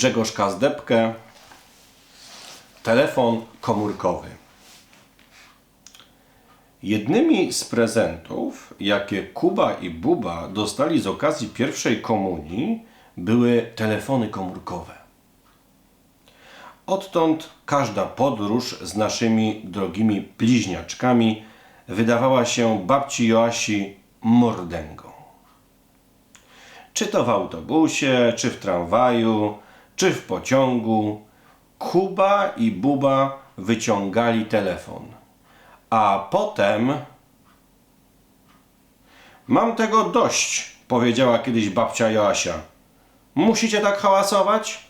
Grzegorz Kazdepkę. Telefon komórkowy. Jednymi z prezentów, jakie Kuba i Buba dostali z okazji pierwszej komunii, były telefony komórkowe. Odtąd każda podróż z naszymi drogimi bliźniaczkami wydawała się babci Joasi mordęgą. Czy to w autobusie, czy w tramwaju, czy w pociągu, Kuba i Buba wyciągali telefon. A potem. Mam tego dość, powiedziała kiedyś babcia Joasia. Musicie tak hałasować?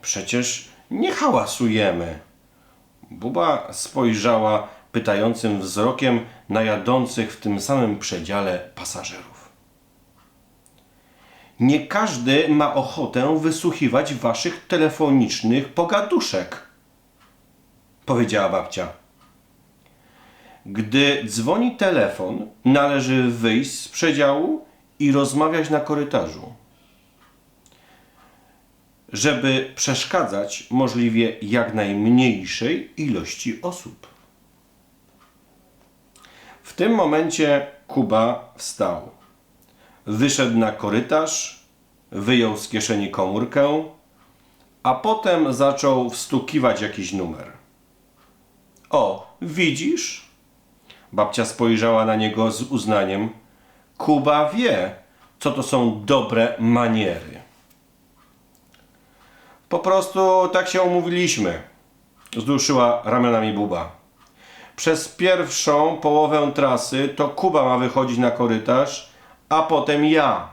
Przecież nie hałasujemy. Buba spojrzała pytającym wzrokiem na jadących w tym samym przedziale pasażerów. Nie każdy ma ochotę wysłuchiwać waszych telefonicznych pogaduszek, powiedziała babcia. Gdy dzwoni telefon, należy wyjść z przedziału i rozmawiać na korytarzu żeby przeszkadzać możliwie jak najmniejszej ilości osób. W tym momencie Kuba wstał. Wyszedł na korytarz, wyjął z kieszeni komórkę, a potem zaczął wstukiwać jakiś numer. O, widzisz? Babcia spojrzała na niego z uznaniem. Kuba wie, co to są dobre maniery. Po prostu tak się umówiliśmy. Zduszyła ramionami Buba. Przez pierwszą połowę trasy to Kuba ma wychodzić na korytarz, a potem ja.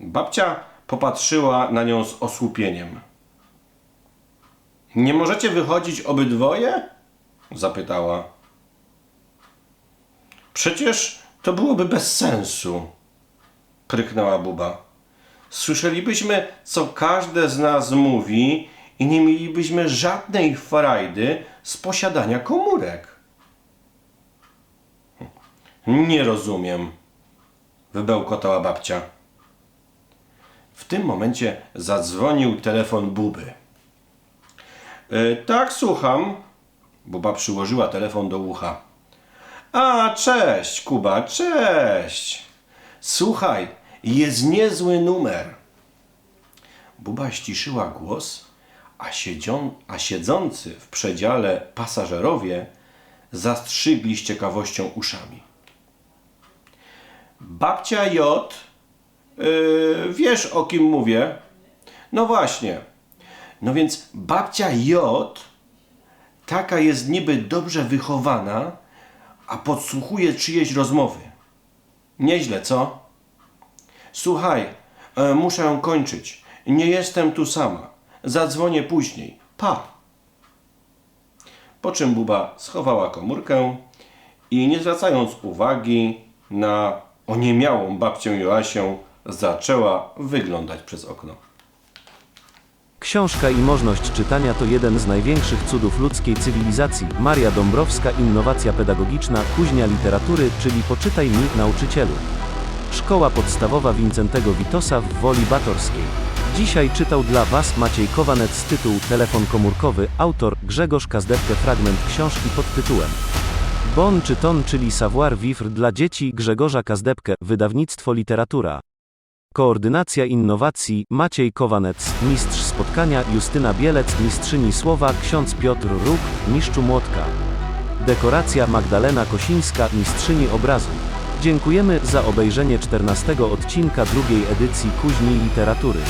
Babcia popatrzyła na nią z osłupieniem. Nie możecie wychodzić obydwoje? Zapytała. Przecież to byłoby bez sensu. Pryknęła Buba. Słyszelibyśmy, co każde z nas mówi i nie mielibyśmy żadnej frajdy z posiadania komórek. Nie rozumiem, wybełkotała babcia. W tym momencie zadzwonił telefon Buby. E, tak, słucham. Buba przyłożyła telefon do ucha. A, cześć, Kuba, cześć. Słuchaj, jest niezły numer. Buba ściszyła głos, a, siedzią, a siedzący w przedziale pasażerowie zastrzygli z ciekawością uszami. Babcia J, yy, wiesz o kim mówię? No właśnie. No więc babcia J taka jest niby dobrze wychowana, a podsłuchuje czyjeś rozmowy. Nieźle, co? Słuchaj, e, muszę kończyć. Nie jestem tu sama. Zadzwonię później. Pa! Po czym Buba schowała komórkę i nie zwracając uwagi na oniemiałą babcię Joasię, zaczęła wyglądać przez okno. Książka i możność czytania to jeden z największych cudów ludzkiej cywilizacji. Maria Dąbrowska Innowacja pedagogiczna, kuźnia literatury, czyli poczytaj mi, nauczycielu. Szkoła podstawowa Wincentego Witosa w Woli Batorskiej. Dzisiaj czytał dla Was Maciej Kowanet z tytułu Telefon komórkowy, autor Grzegorz Kazdewkę fragment książki pod tytułem Bon czy ton, czyli savoir vivre dla dzieci Grzegorza Kazdepkę, wydawnictwo literatura. Koordynacja innowacji Maciej Kowanec, mistrz spotkania Justyna Bielec, mistrzyni słowa ksiądz Piotr Róg, mistrzu młotka. Dekoracja Magdalena Kosińska, mistrzyni obrazu. Dziękujemy za obejrzenie 14 odcinka drugiej edycji Kuźni Literatury.